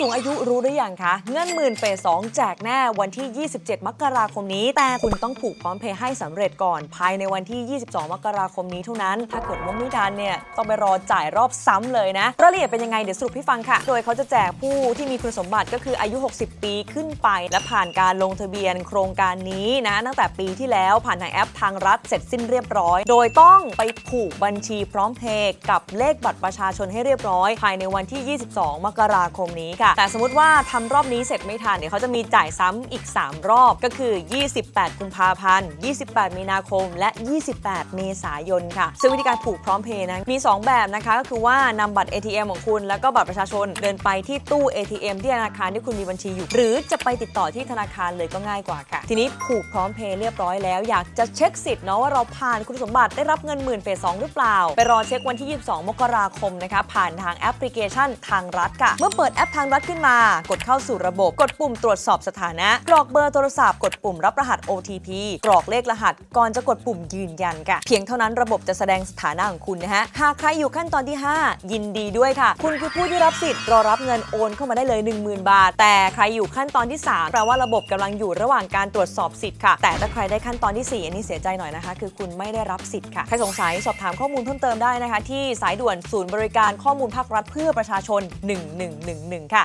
สูงอายุรู้หรือยังคะ เงินหมื่นเฟส2แจกแน่วันที่ 27 มกราคมนี้ แต่คุณต้องผูกพร้อมเพย์ให้สำเร็จก่อน ภายในวันที่ 22 มกราคมนี้เท่านั้น ถ้าเกิดว่าไม่ทันเนี่ย ต้องไปรอจ่ายรอบซ้ำเลยนะรายละเอียดเป็นยังไง เดี๋ยวสรุปให้ฟังค่ะ โดยเขาจะแจกผู้ที่มีคุณสมบัติก็คืออายุ 60 ปีขึ้นไป และผ่านการลงทะเบียนโครงการนี้นะตั้งแต่ปีที่แล้วผ่านทางแอปทางรัฐเสร็จสิ้นเรียบร้อย โดยต้องไปผูกบัญชีพร้อมเพย์กับเลขบัตรประชาชนให้เรียบร้อย ภายในวันที่ 22 มกราคมนี้ค่ะ แต่สมมติว่าทำรอบนี้เสร็จไม่ทันเดี๋ยวเขาจะมีจ่ายซ้ำอีก 3 รอบก็คือ 28 กุมภาพันธ์ 28 มีนาคม และ 28 เมษายนค่ะ ซึ่งวิธีการผูกพร้อมเพย์นะมี 2 แบบนะคะก็คือว่านำบัตร ATM ของคุณ แล้วก็บัตรประชาชนเดินไปที่ตู้ ATM ที่ธนาคารที่คุณมีบัญชีอยู่ หรือจะไปติดต่อที่ธนาคารเลยก็ง่ายกว่าค่ะ ทีนี้ผูกพร้อมเพย์เรียบร้อยแล้ว อยากจะเช็คสิทธิ์เนาะว่าเราผ่านคุณสมบัติได้รับเงินหมื่นเฟสสองหรือเปล่า ไปรอเช็ควันที่ 22 มกราคมนะคะผ่านทางแอปพลิเคชันทางรัฐค่ะเมื่อเปิดแอปทางรัฐขึ้นมา กดเข้าสู่ระบบ กดปุ่มตรวจสอบสถานะ กรอกเบอร์โทรศัพท์ กดปุ่มรับรหัส OTP กรอกเลขรหัส ก่อนจะกดปุ่มยืนยันค่ะ เพียงเท่านั้นระบบจะแสดงสถานะของคุณนะฮะ หากใครอยู่ขั้นตอนที่ 5 ยินดีด้วยค่ะ คุณคือผู้ที่รับสิทธิ์รอรับเงินโอนเข้ามาได้เลย 10,000 บาท แต่ใครอยู่ขั้นตอนที่ 3 แปลว่าระบบกำลังอยู่ระหว่างการตรวจสอบสิทธิ์ค่ะ แต่ถ้าใครได้ขั้นตอนที่ 4 อันนี้เสียใจหน่อยนะคะ คือคุณไม่ได้รับสิทธิ์ค่ะ ใครสงสัยสอบถามข้อมูลเพิ่มเติมได้นะคะ ที่สายด่วนศูนย์บริการข้อมูลภาครัฐเพื่อประชาชน 1111 ค่ะ